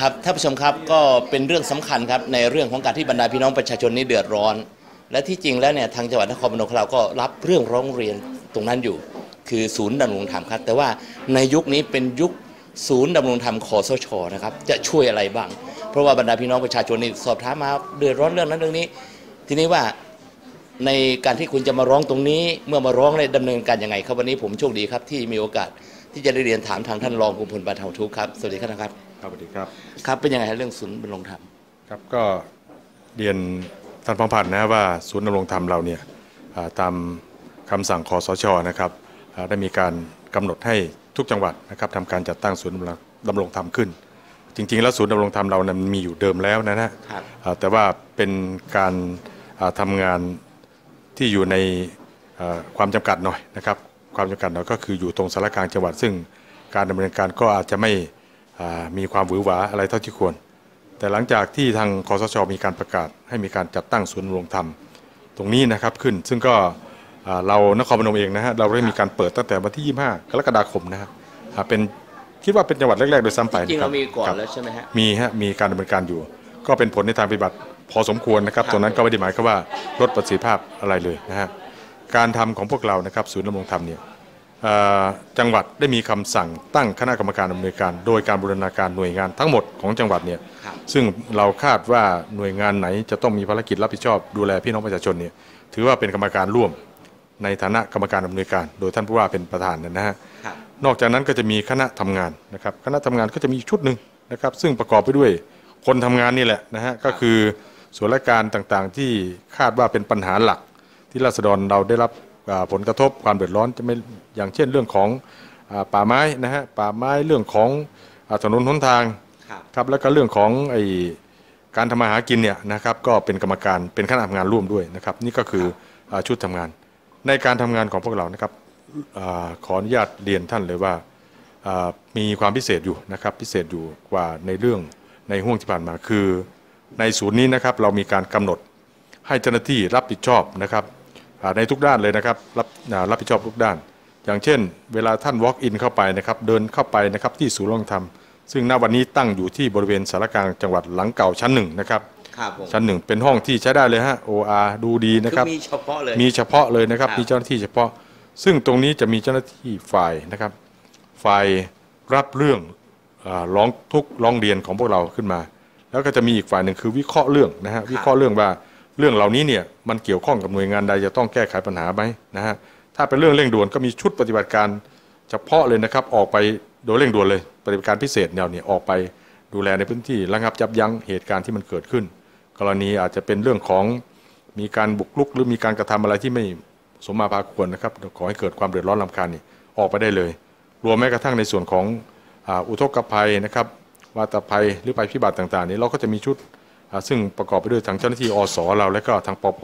ครับท่านผู้ชมครับก็เป็นเรื่องสำคัญครับในเรื่องของการที่บรรดาพี่น้องประชาชนนี้เดือดร้อน และที่จริงแล้วเนี่ยทางจังหวัดนครพนมเราก็รับเรื่องร้องเรียนตรงนั้นอยู่ คือศูนย์ดำรงธรรมครับ แต่ว่าในยุคนี้เป็นยุคศูนย์ดำรงธรรมคอสชนะครับจะช่วยอะไรบ้าง เพราะว่าบรรดาพี่น้องประชาชนนี่สอบถามมาเดือดร้อนเรื่องนั้นเรื่องนี้ ทีนี้ว่าในการที่คุณจะมาร้องตรงนี้เมื่อมาร้องในดำเนินการยังไงครับวันนี้ผมโชคดีครับที่มีโอกาสที่จะได้เรียนถามทางท่านรองกุมพลบรรเทาทุกครับสวัสดีครับ ครับครับสวัสดีครับครับเป็นยังไงฮะเรื่องศูนย์ดำรงธรรมครับก็เรียนท่านพงพันธ์นะว่าศูนย์ดำรงธรรมเราเนี่ยอ่าตามคำสั่งคอสชนะครับอ่าได้มีการกำหนดให้ทุกจังหวัดนะครับทำการจัดตั้งศูนย์ดำรงดำรงธรรมขึ้น จริง ๆ แล้วศูนย์ดำรงธรรมเรานั้นมีอยู่เดิมแล้วนะฮะครับอ่าแต่ว่าเป็นการอ่าทำงานที่อยู่ในอ่าความจำกัดหน่อยนะครับความจำกัดหน่อยก็คืออยู่ตรงสารกลางจังหวัดซึ่งการดำเนินการก็อาจจะไม่อ่า มีความหวือหวาอะไรเท่าที่ควร แต่หลังจากที่ทางคอสชมีการประกาศ ให้มีการจัดตั้งศูนย์ดำรงธรรม ตรงนี้นะครับขึ้นซึ่งก็อ่าเรานครพนมเองนะฮะเราได้มีการเปิดตั้งแต่วันที่ 25 กรกฎาคมนะฮะอ่าเป็นคิดว่าเป็นจังหวัดแรกๆโดยซ้ำไปจริงนะคเราบมีก่อนครับแล้วใช่ไหมฮะมีฮะมีการดำเนินการอยู่ ก็เป็นผลในทางปฏิบัติพอสมควรนะครับครับตรงนั้นก็ไม่ได้หมายความว่าลดประสิทธิภาพอะไรเลยนะฮะการทำของพวกเรานะครับศูนย์ดำรงธรรมเนี่ยเอ่อ จังหวัดได้มีคำสั่งตั้งคณะกรรมการดำเนินการ โดยการบูรณาการหน่วยงานทั้งหมดของจังหวัดเนี่ยครับซึ่งเราคาดว่าหน่วยงานไหนจะต้องมีภารกิจรับผิดชอบดูแลพี่น้องประชาชนเนี่ยถือว่าเป็นกรรมการร่วมในฐานะกรรมการดำเนินการ โดยท่านผู้ว่าเป็นประธานนะฮะครับนอกจากนั้นก็จะมีคณะทำงานนะครับคณะทำงานก็จะมีอีกชุดหนึ่งนะครับซึ่งประกอบไปด้วยคนทำงานนี่แหละนะฮะก็คือส่วนราชการต่างๆที่คาดว่าเป็นปัญหาหลักที่ราษฎรเราได้รับอ่า ผลกระทบความเดือดร้อนจะไม่อย่างเช่นเรื่องของอ่าป่าไม้นะฮะป่าไม้เรื่องของอ่าถนนหนทางครับครับแล้วก็เรื่องของไอการทำมาหากินเนี่ยนะครับก็เป็นกรรมการเป็นคณะทำงานร่วมด้วยนะครับ นี่ก็คืออ่าชุดทำงาน ในการทำงานของพวกเรานะครับอาขออนุญาตเรียนท่านเลยว่าอ่ามีความพิเศษอยู่นะครับพิเศษอยู่กว่าในเรื่องในห่วงที่ผ่านมาคือ ในศูนย์นี้นะครับเรามีการกำหนดให้เจ้าหน้าที่รับผิดชอบนะครับอ่า ในทุกด้านเลยนะครับรับอ่ารับผิดชอบทุกด้าน อย่างเช่น เวลาท่าน walk in เข้าไปนะครับเดินเข้าไปนะครับที่ศูนย์ดำรงธรรม ซึ่งณวันนี้ตั้งอยู่ที่บริเวณสารกลางจังหวัดหลังเก่าชั้นหนึ่งนะครับครับผมชั้นหนึ่งเป็นห้องที่ใช้ได้เลยฮะ OR ดูดีนะครับคือมีเฉพาะเลยมีเฉพาะเลยนะครับครับมีเจ้าหน้าที่เฉพาะ ซึ่งตรงนี้จะมีเจ้าหน้าที่ฝ่ายนะครับฝ่ายรับเรื่องอาร้องทุกข์ร้องเรียนของพวกเราขึ้นมา แล้วก็จะมีอีกฝ่ายหนึ่งคือวิเคราะห์เรื่องนะฮะวิเคราะห์เรื่องว่า เรื่องเหล่านี้เนี่ยมันเกี่ยวข้องกับหน่วยงานใดจะต้องแก้ไขปัญหาไหมนะฮะถ้าเป็นเรื่องเร่งด่วนก็มีชุดปฏิบัติการเฉพาะเลยนะครับออกไปโดยเร่งด่วนเลย ปฏิบัติการพิเศษแนวเนี่ยออกไปดูแลในพื้นที่ระงับยับยั้งเหตุการณ์ที่มันเกิดขึ้น กรณีอาจจะเป็นเรื่องของมีการบุกรุกหรือมีการกระทำอะไรที่ไม่สมมาพาควรนะครับขอให้เกิดความเดือดร้อนรำคาญนี่ออกไปได้เลย รวมแม้กระทั่งในส่วนของอุทกภัยนะครับวาตภัยหรือภัยพิบัติต่างๆนี้เราก็จะมีชุด ซึ่งประกอบไปด้วยทางเจ้าหน้าที่อสเราและก็ทางปป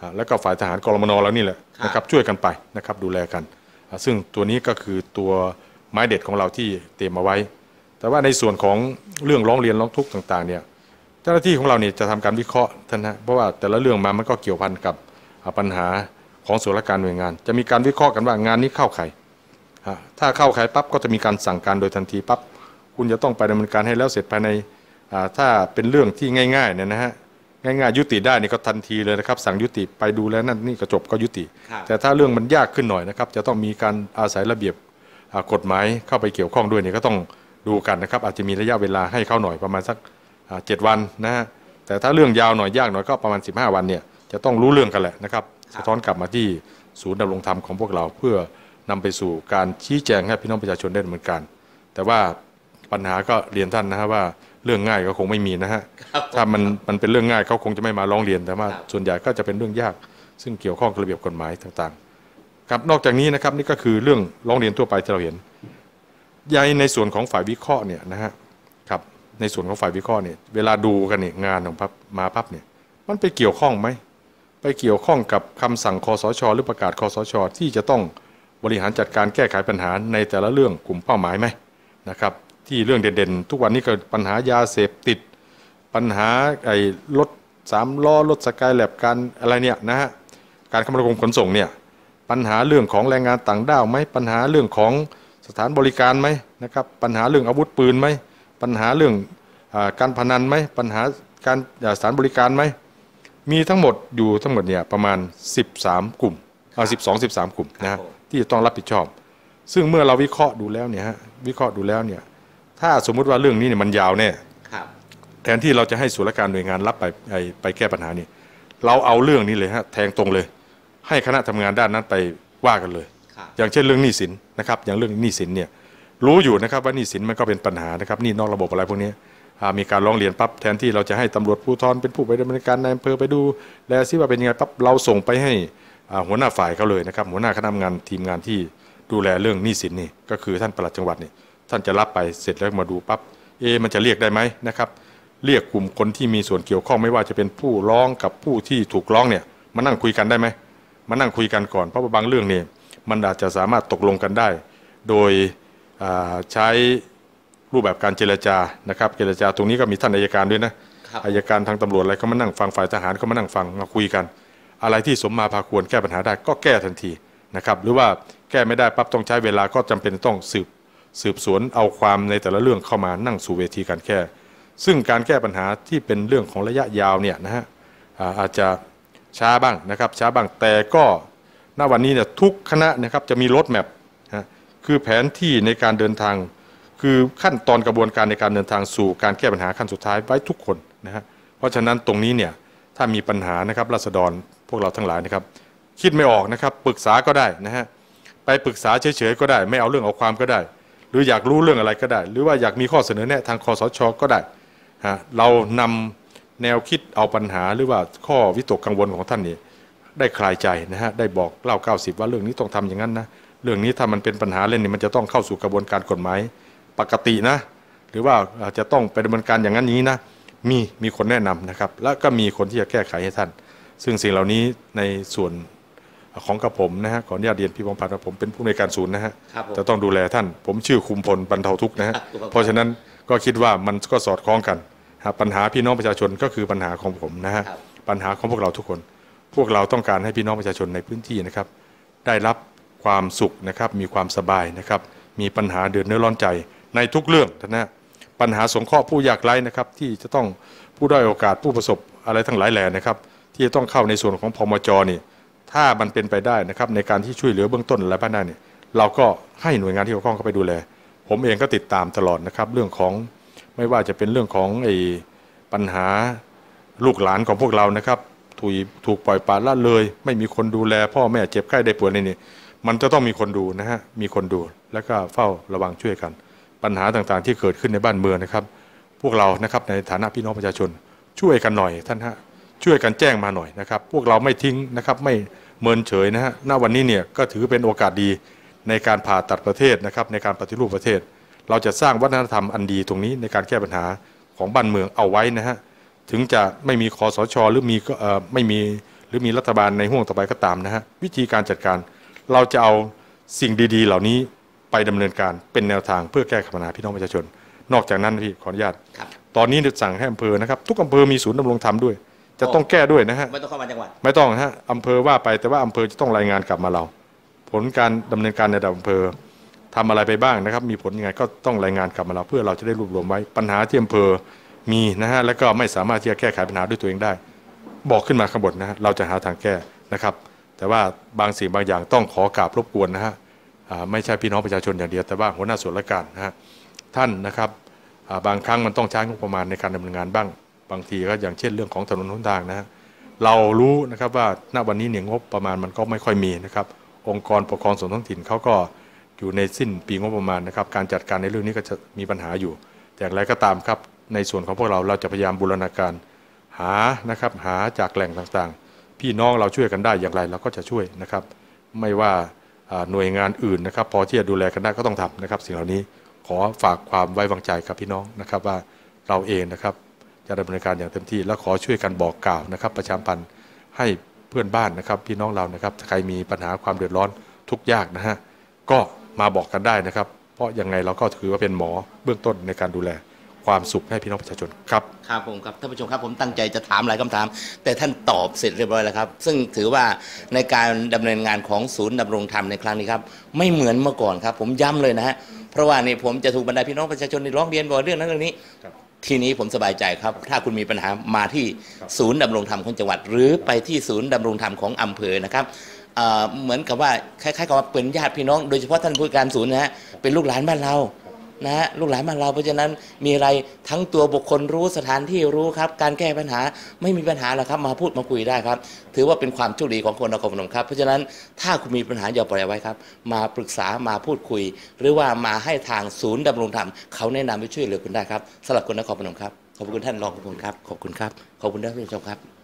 อ่าและก็ฝ่ายทหารกรมนเรานี่แหละนะครับช่วยกันไปนะครับดูแลกันอ่าซึ่งตัวนี้ก็คือตัวไม้เด็ดของเราที่เตรียมมาไว้ แต่ว่าในส่วนของเรื่องร้องเรียนร้องทุกข์ต่างๆเนี่ยเจ้าหน้าที่ของเราเนี่ยจะทำการวิเคราะห์ท่านนะเพราะว่าแต่ละเรื่องมามันก็เกี่ยวพันกับอ่าปัญหาของส่วนราชการหน่วยงาน จะมีการวิเคราะห์กันว่างานนี้เข้าใครอ่าถ้าเข้าใครปั๊บก็จะมีการสั่งการโดยทันทีปั๊บคุณจะต้องไปดำเนินการให้แล้วเสร็จภายในอ่า ถ้าเป็นเรื่องที่ง่ายๆเนี่ยนะฮะง่ายๆยุติได้นี่ก็ทันทีเลยนะครับสั่งยุติไปดูแลนั่นนี่ก็จบก็ยุติครับแต่ถ้าเรื่องมันยากขึ้นหน่อยนะครับจะต้องมีการอาศัยระเบียบอ่ากฎหมายเข้าไปเกี่ยวข้องด้วยเนี่ยก็ต้องดูกันนะครับอาจจะมีระยะเวลาให้เข้าหน่อยประมาณสักอ่าเจ็ดวันนะฮะแต่ถ้าเรื่องยาวหน่อยยากหน่อยก็ประมาณ 15 วันเนี่ยจะต้องรู้เรื่องกันแหละนะครับสะท้อนกลับมาที่ศูนย์ดำรงธรรมของพวกเราเพื่อนำไปสู่การชี้แจงให้พี่น้องประชาชนได้ดำเนินการ แต่ว่าปัญหาก็เรียนท่านนะฮะว่า เรื่องง่ายก็คงไม่มีนะฮะครับถ้ามันมันเป็นเรื่องง่ายเขาคงจะไม่มาร้องเรียนแต่ว่าครับส่วนใหญ่ก็จะเป็นเรื่องยาก ซึ่งเกี่ยวข้องกับระเบียบกฎหมายต่างๆ ครับนอกจากนี้นะครับนี่ก็คือเรื่องร้องเรียนทั่วไปที่เราเห็นใยในส่วนของฝ่ายวิเคราะห์เนี่ยนะฮะครับในส่วนของฝ่ายวิเคราะห์เนี่ยเวลาดูกันเนี่ยงานของพับมาพับเนี่ยมันไปเกี่ยวข้องไหมไปเกี่ยวข้องกับคำสั่งคอสช หรือประกาศคอสช ที่จะต้องบริหารจัดการแก้ไขปัญหาในแต่ละเรื่องกลุ่มเป้าหมายไหมนะครับ ที่เรื่องเด่นๆ ทุกวันนี้ก็ปัญหายาเสพติด ปัญหาไอ้รถสามล้อรถสกายแลบการอะไรเนี่ยนะฮะการคมนาคมขนส่งเนี่ยปัญหาเรื่องของแรงงานต่างด้าวไหมปัญหาเรื่องของสถานบริการไหมนะครับปัญหาเรื่องอาวุธปืนไหมปัญหาเรื่องออ่าการพนันไหมปัญหาการอ่าสถารบริการไหมมีทั้งหมดอยู่ทั้งหมดเนี่ยประมาณ 13 กลุ่มอ่า12 13กลุ่มนะฮะผมที่จะต้องรับผิดชอบ ซึ่งเมื่อเราวิเคราะห์ดูแล้วเนี่ยฮะวิเคราะห์ดูแล้วเนี่ย ถ้าสมมุติว่าเรื่องนี้เนี่ยมันยาวแน่ครับแทนที่เราจะให้ส่วนราชการหน่วยงานรับไปไปไปแก้ปัญหานี่เราเอาเรื่องนี้เลยฮะแทงตรงเลย ให้คณะทำงานด้านนั้นไปว่ากันเลยครับอย่างเช่นเรื่องหนี้สินนะครับ อย่างเรื่องหนี้สินเนี่ยรู้อยู่นะครับว่าหนี้สินมันก็เป็นปัญหานะครับหนี่นอกระบบอะไรพวกนี้อ่ามีการร้องเรียนปั๊บแทนที่เราจะให้ตำรวจภูธรเป็นผู้ไปดำเนินการในอำเภอไปดู แลซิว่าเป็นยังไงปั๊บเราส่งไปให้อ่าหัวหน้าฝ่ายเขาเลยนะครับ หัวหน้าคณะทำงานทีมงานที่ดูแลเรื่องหนี้สินนี่ก็คือท่านปลัดจังหวัดนี่ ท่านจะรับไปเสร็จแล้วมาดูปั๊บเอะมันจะเรียกได้ไหมนะครับ เรียกกลุ่มคนที่มีส่วนเกี่ยวข้องไม่ว่าจะเป็นผู้ร้องกับผู้ที่ถูกร้องเนี่ยมานั่งคุยกันได้ไหมมานั่งคุยกันก่อนเพราะว่าบางเรื่องเนี่ยมันอาจจะสามารถตกลงกันได้ โดยอ่าใช้รูปแบบการเจรจานะครับ เจรจาตรงนี้ก็มีท่านอัยการด้วยนะครับอัยการทางตำรวจอะไรก็มานั่งฟังฝ่ายทหารก็มานั่งฟังมาคุยกัน อะไรที่สมมาพาควรแก้ปัญหาได้ก็แก้ทันทีนะครับหรือว่าแก้ไม่ได้ปั๊บต้องใช้เวลาก็จำเป็นต้องสืบ สืบสวนเอาความในแต่ละเรื่องเข้ามานั่งสู่เวทีการแก้ ซึ่งการแก้ปัญหาที่เป็นเรื่องของระยะยาวเนี่ยนะฮะอาจจะช้าบ้างนะครับช้าบ้างแต่ก็ณวันนี้เนี่ยทุกคณะนะครับจะมีรถแมพฮะคือแผนที่ในการเดินทาง คือขั้นตอนกระบวนการในการเดินทางสู่การแก้ปัญหาขั้นสุดท้ายไว้ทุกคนนะฮะเพราะฉะนั้นตรงนี้เนี่ยถ้ามีปัญหานะครับราษฎรพวกเราทั้งหลายนะครับ คิดไม่ออกนะครับปรึกษาก็ได้นะฮะไปปรึกษาเฉยๆก็ได้ ไม่เอาเรื่องเอาความก็ได้ รืออยากรู้เรื่องอะไรก็ได้ หรือว่าอยากมีข้อเสนอแนะทางคอสชก็ได้ฮะเรานำแนวคิดเอาปัญหาหรือว่าข้อวิตกกังวลของท่านนี่ได้คลายใจนะฮะได้บอกเล่า90ว่าเรื่องนี้ต้องทำอย่างนั้นนะเรื่องนี้ถ้ามันเป็นปัญหาเล่นนี่มันจะต้องเข้าสู่กระบวนการกฎหมายปกตินะ หรือว่าจะต้องไปดำเนินการอย่างนั้นนี้นะมีมีคนแนะนำนะครับ แล้วก็มีคนที่จะแก้ไขให้ท่าน ซึ่งสิ่งเหล่านี้ในส่วน ของกระผมนะฮะขออนุญาตเรียนพี่พงษ์พันธ์ว่าผมเป็นผู้ในวยการศูนย์นะฮะครับผมจะต้องดูแลท่าน ผมชื่อคุมพลบรรเทาทุกข์นะฮะครับเพราะฉะนั้นก็คิดว่ามันก็สอดคล้องกันฮะปัญหาพี่น้องประชาชนก็คือปัญหาของผมนะฮะครับปัญหาของพวกเราทุกคน พวกเราต้องการให้พี่น้องประชาชนในพื้นที่นะครับ ได้รับความสุขนะครับมีความสบายนะครับ มีปัญหาเดือดเนื้อร้อนใจในทุกเรื่องนะฮะปัญหาสงเคราะห์ผู้ยากไร้นะครับที่จะต้องผู้ด้อยโอกาสผู้ประสบอะไรทั้งหลายแหล่นะครับ ที่จะต้องเข้าในส่วนของพมจนี่ ถ้ามันเป็นไปได้นะครับในการที่ช่วยเหลือเบื้องต้นอะไรบ้างได้เนี่ยเราก็ให้หน่วยงานที่เกี่ยวข้องเข้าไปดูแล ผมเองก็ติดตามตลอดนะครับเรื่องของไม่ว่าจะเป็นเรื่องของไอ้ปัญหาลูกหลานของพวกเรานะครับถูกถูกปล่อยปละละเลย ไม่มีคนดูแล พ่อแม่เจ็บไข้ได้ป่วยอะไรนี่มันจะต้องมีคนดูนะฮะมีคนดูแล้วก็เฝ้าระวังช่วยกัน ปัญหาต่างๆ ที่เกิดขึ้นในบ้านเมืองนะครับ พวกเรานะครับในฐานะพี่น้องประชาชนช่วยกันหน่อยท่านฮะ ช่วยกันแจ้งมาหน่อยนะครับ พวกเราไม่ทิ้งนะครับไม่เมินเฉยนะฮะณวันนี้เนี่ยก็ถือเป็นโอกาสดีในการผ่าตัดประเทศนะครับในการปฏิรูปประเทศ เราจะสร้างวัฒนธรรมอันดีตรงนี้ในการแก้ปัญหาของบ้านเมืองเอาไว้นะฮะถึงจะไม่มีคอสช หรือมีก็เอ่อไม่มีหรือมีรัฐบาลในห่วงต่อไปก็ตามนะฮะวิธีการจัดการเราจะเอาสิ่งดีๆ เหล่านี้ไปดำเนินการเป็นแนวทางเพื่อแก้ไขปัญหาพี่น้องประชาชน นอกจากนั้นพี่ขออนุญาตครับตอนนี้เนี่ยสั่งให้อำเภอนะครับ ทุกอำเภอมีศูนย์ดำรงธรรมด้วย จะต้องแก้ด้วยนะฮะไม่ต้องเข้ามาจังหวัดไม่ต้องนะฮะอำเภอว่าไปแต่ว่าอำเภอจะต้องรายงานกลับมาเรา ผลการดำเนินการในระดับอำเภอทำอะไรไปบ้างนะครับ มีผลยังไงก็ต้องรายงานกลับมาเรา เพื่อเราจะได้รวบรวมไว้ปัญหาที่อำเภอมีนะฮะแล้วก็ไม่สามารถที่จะแก้ไขปัญหาด้วยตัวเองได้ บอกขึ้นมาข้างบนนะฮะเราจะหาทางแก้นะครับ แต่ว่าบางสิ่งบางอย่างต้องขอกราบรบกวนนะฮะอ่าไม่ใช่พี่น้องประชาชนอย่างเดียวแต่ว่าหัวหน้าส่วนราชการนะฮะท่านนะครับอ่าบางครั้งมันต้องใช้งบประมาณในการดำเนินงานบ้าง บางทีก็อย่างเช่นเรื่องของถนนหนทางนะฮะเรารู้นะครับว่าณวันนี้เนี่ยงบประมาณมันก็ไม่ค่อยมีนะครับ องค์กรปกครองส่วนท้องถิ่นเขาก็อยู่ในสิ้นปีงบประมาณนะครับ การจัดการในเรื่องนี้ก็จะมีปัญหาอยู่ แต่อย่างไรก็ตามครับ ในส่วนของพวกเราเราจะพยายามบูรณาการหานะครับหาจากแหล่งต่างๆ พี่น้องเราช่วยกันได้อย่างไรเราก็จะช่วยนะครับ ไม่ว่าอ่าหน่วยงานอื่นนะครับ พอที่จะดูแลกันได้ก็ต้องทำนะครับ สิ่งเหล่านี้ขอฝากความไว้วางใจกับพี่น้องนะครับว่าเราเองนะครับ จะดำเนินการอย่างเต็มที่ และขอช่วยกันบอกกล่าวนะครับ ประชาพันธ์ให้เพื่อนบ้านนะครับ พี่น้องเรานะครับใครมีปัญหาความเดือดร้อนทุกยากนะฮะก็มาบอกกันได้นะครับ เพราะยังไงเราก็ถือว่าเป็นหมอเบื้องต้นในการดูแลความสุขให้พี่น้องประชาชนครับครับผมครับท่านผู้ชมครับผมตั้งใจจะถามหลายคำถาม แต่ท่านตอบเสร็จเรียบร้อยแล้วครับ ซึ่งถือว่าในการดำเนินงานของศูนย์ดำรงธรรมในครั้งนี้ครับ ไม่เหมือนเมื่อก่อนครับ ผมย้ำเลยนะฮะเพราะว่านี่ผมจะถูกบรรดาพี่น้องประชาชนในร้องเรียนบอกเรื่องนั้นเรื่องนี้ครับ ทีนี้ผมสบายใจครับ ถ้าคุณมีปัญหามาที่ศูนย์ดำรงธรรมของจังหวัด หรือไปที่ศูนย์ดำรงธรรมของอำเภอนะครับเอ่อเหมือนกับว่าคล้ายๆกับว่าเป็นญาติพี่น้อง โดยเฉพาะท่านผู้การศูนย์นะฮะเป็นลูกหลานบ้านเรา นะฮะลูกหลานบ้านเราเพราะฉะนั้นมีอะไรทั้งตัวบุคคลรู้สถานที่รู้ครับ การแก้ปัญหาไม่มีปัญหาหรอกครับ มาพูดมาคุยได้ครับ ถือว่าเป็นความโชคดีของคนนครพนมครับ เพราะฉะนั้นถ้าคุณมีปัญหาอย่าปล่อยเอาไว้ครับ มาปรึกษามาพูดคุย หรือว่ามาให้ทางศูนย์ดำรงธรรมเขาแนะนำไปช่วยเหลือคุณได้ครับสำหรับคนนครพนมครับขอบคุณท่านรองขอบคุณครับขอบคุณครับขอบคุณท่านผู้ชมครับ